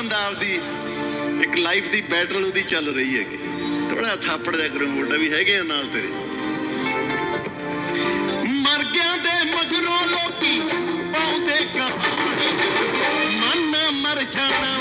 ਬੰਦਾ ਆਪਦੀ ਇੱਕ ਲਾਈਫ ਦੀ ਬੈਟਲ ਉਹਦੀ ਚੱਲ ਰਹੀ ਹੈਗੀ। ਥੋੜਾ ਥਾਪੜ ਜਾ ਕਰੋ, ਮੋਢਾ ਵੀ ਹੈਗੇ ਆ ਨਾਲ ਤੇਰੇ। ਮਰ ਗਿਆ ਦੇ ਮਗਰੋਂ ਲੋਕੀ ਪਾਉਂਦੇ ਕਹਾਣੀ ਮਨ ਨਾ ਮਰ ਜਾਣਾ